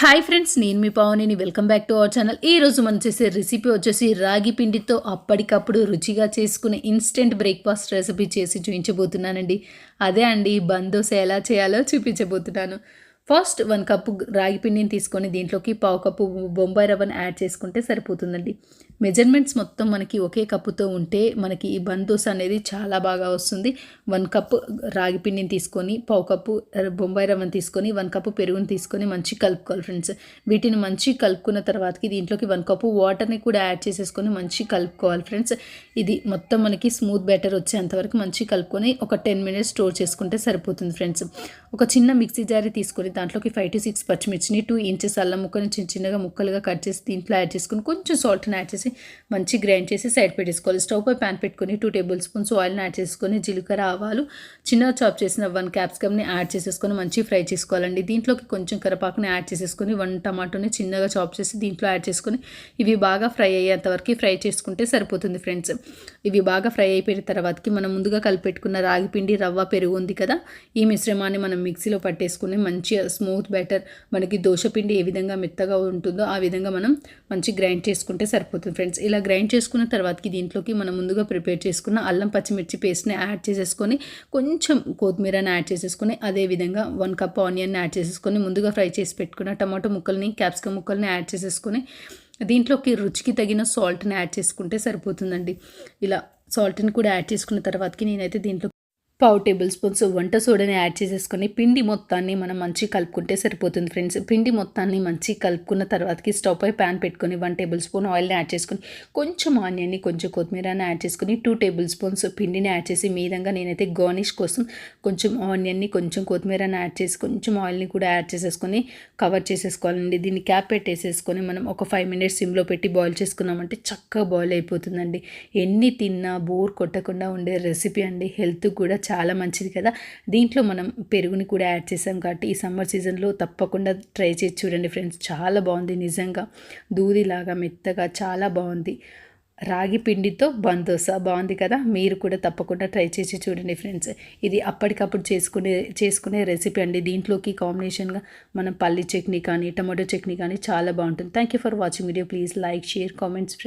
Hi friends నేను మీ పవనిని. Welcome back to our channel ఈ రోజు మనం చేసే రెసిపీ వచ్చేసి రాగి పిండితో అప్పటికప్పుడు రుచిగా చేసుకునే ఇన్స్టెంట్ బ్రేక్ఫాస్ట్ రెసిపీ చేసి చూపించబోతున్నానండి. అదే అండి బందోస ఎలా చేయాలో చూపించబోతున్నాను. ఫస్ట్ వన్ కప్పు రాగి పిండిని తీసుకొని దీంట్లోకి పావు కప్పు బొంబాయి రవ్వను యాడ్ చేసుకుంటే సరిపోతుందండి. మెజర్మెంట్స్ మొత్తం మనకి ఒకే కప్పుతో ఉంటే మనకి ఈ బందోస్ అనేది చాలా బాగా వస్తుంది. వన్ కప్పు రాగి పిండిని తీసుకొని పావు కప్పు బొంబాయి రవ్వను తీసుకొని వన్ కప్పు పెరుగుని తీసుకొని మంచి కలుపుకోవాలి ఫ్రెండ్స్. వీటిని మంచి కలుపుకున్న తర్వాతకి దీంట్లోకి వన్ కప్పు వాటర్ని కూడా యాడ్ చేసేసుకొని మంచి కలుపుకోవాలి ఫ్రెండ్స్. ఇది మొత్తం మనకి స్మూత్ బ్యాటర్ వచ్చేంతవరకు మంచి కలుపుకొని ఒక టెన్ మినిట్స్ స్టోర్ చేసుకుంటే సరిపోతుంది ఫ్రెండ్స్. ఒక చిన్న మిక్సీ జారీ తీసుకొని దాంట్లోకి ఫైవ్ టు సిక్స్ పచ్చిమిర్చిని టూ ఇంచెస్ అల్లం ముక్కని చిన్న చిన్నగా ముక్కలుగా కట్ చేసి దీంట్లో యాడ్ చేసుకొని కొంచెం సాల్ట్ని యాడ్ చేసి మంచి గ్రైండ్ చేసి సైడ్ పెట్టేసుకోవాలి. స్టవ్ పై ప్యాన్ పెట్టుకొని టూ టేబుల్ స్పూన్స్ ఆయిల్ని యాడ్ చేసుకొని జీలకర్ర ఆవాలు చిన్న చాప్ చేసిన వన్ క్యాప్సికమ్ని యాడ్ చేసేసుకొని మంచి ఫ్రై చేసుకోవాలండి. దీంట్లోకి కొంచెం కరపాకుని యాడ్ చేసేసుకొని వన్ టమాటోని చిన్నగా చాప్ చేసి దీంట్లో యాడ్ చేసుకొని ఇవి బాగా ఫ్రై అయ్యేంత వరకు ఫ్రై చేసుకుంటే సరిపోతుంది ఫ్రెండ్స్ ఇవి బాగా ఫ్రై అయిపోయిన తర్వాతకి మనం ముందుగా కలిపెట్టుకున్న రాగి పిండి రవ్వ పెరుగు ఉంది కదా ఈ మిశ్రమాన్ని మనం మిక్సీలో పట్టేసుకుని మంచిగా స్మూత్ బ్యాటర్ మనకి దోశపిండి ఏ విధంగా మెత్తగా ఉంటుందో ఆ విధంగా మనం మంచి గ్రైండ్ చేసుకుంటే సరిపోతుంది ఫ్రెండ్స్. ఇలా గ్రైండ్ చేసుకున్న తర్వాతకి దీంట్లోకి మనం ముందుగా ప్రిపేర్ చేసుకున్న అల్లం పచ్చిమిర్చి పేస్ట్ని యాడ్ చేసేసుకొని కొంచెం కొత్తిమీరని యాడ్ చేసేసుకొని అదేవిధంగా వన్ కప్ ఆనియన్ యాడ్ చేసేసుకొని ముందుగా ఫ్రై చేసి పెట్టుకున్న టమాటో ముక్కల్ని క్యాప్సికమ్ ముక్కల్ని యాడ్ చేసేసుకొని దీంట్లోకి రుచికి తగిన సాల్ట్ని యాడ్ చేసుకుంటే సరిపోతుందండి. ఇలా సాల్ట్ని కూడా యాడ్ చేసుకున్న తర్వాతకి నేనైతే దీంట్లో పావు టేబుల్ స్పూన్స్ వంట సోడాని యాడ్ చేసేసుకొని పిండి మొత్తాన్ని మనం మంచి కలుపుకుంటే సరిపోతుంది ఫ్రెండ్స్. పిండి మొత్తాన్ని మంచి కలుపుకున్న తర్వాతకి స్టవ్ పై ప్యాన్ పెట్టుకొని వన్ టేబుల్ స్పూన్ ఆయిల్ని యాడ్ చేసుకొని కొంచెం ఆనియన్ని కొంచెం కొత్తిమీరని యాడ్ చేసుకొని టూ టేబుల్ స్పూన్స్ పిండిని యాడ్ చేసి మీదంగా నేనైతే గార్నిష్ కోసం కొంచెం ఆనియన్ని కొంచెం కొత్తిమీరని యాడ్ చేసి కొంచెం ఆయిల్ని కూడా యాడ్ చేసేసుకొని కవర్ చేసేసుకోవాలండి. దీన్ని క్యాప్ పెట్టేసేసుకొని మనం ఒక ఫైవ్ మినిట్స్ సిమ్లో పెట్టి బాయిల్ చేసుకున్నామంటే చక్కగా బాయిల్ అయిపోతుందండి. ఎన్ని తిన్నా బోర్ కొట్టకుండా ఉండే రెసిపీ అండి. హెల్త్ కూడా చాలా మంచిది కదా. దీంట్లో మనం పెరుగుని కూడా యాడ్ చేసాం కాబట్టి ఈ సమ్మర్ సీజన్లో తప్పకుండా ట్రై చేసి చూడండి ఫ్రెండ్స్. చాలా బాగుంది నిజంగా. దూదిలాగా మెత్తగా చాలా బాగుంది. రాగి పిండితో బందోస బాగుంది కదా. మీరు కూడా తప్పకుండా ట్రై చేసి చూడండి ఫ్రెండ్స్. ఇది అప్పటికప్పుడు చేసుకునే చేసుకునే రెసిపీ అండి. దీంట్లోకి కాంబినేషన్గా మనం పల్లి చట్నీ కానీ టమాటో చట్నీ కానీ చాలా బాగుంటుంది. Thank you for watching video please like share comments friends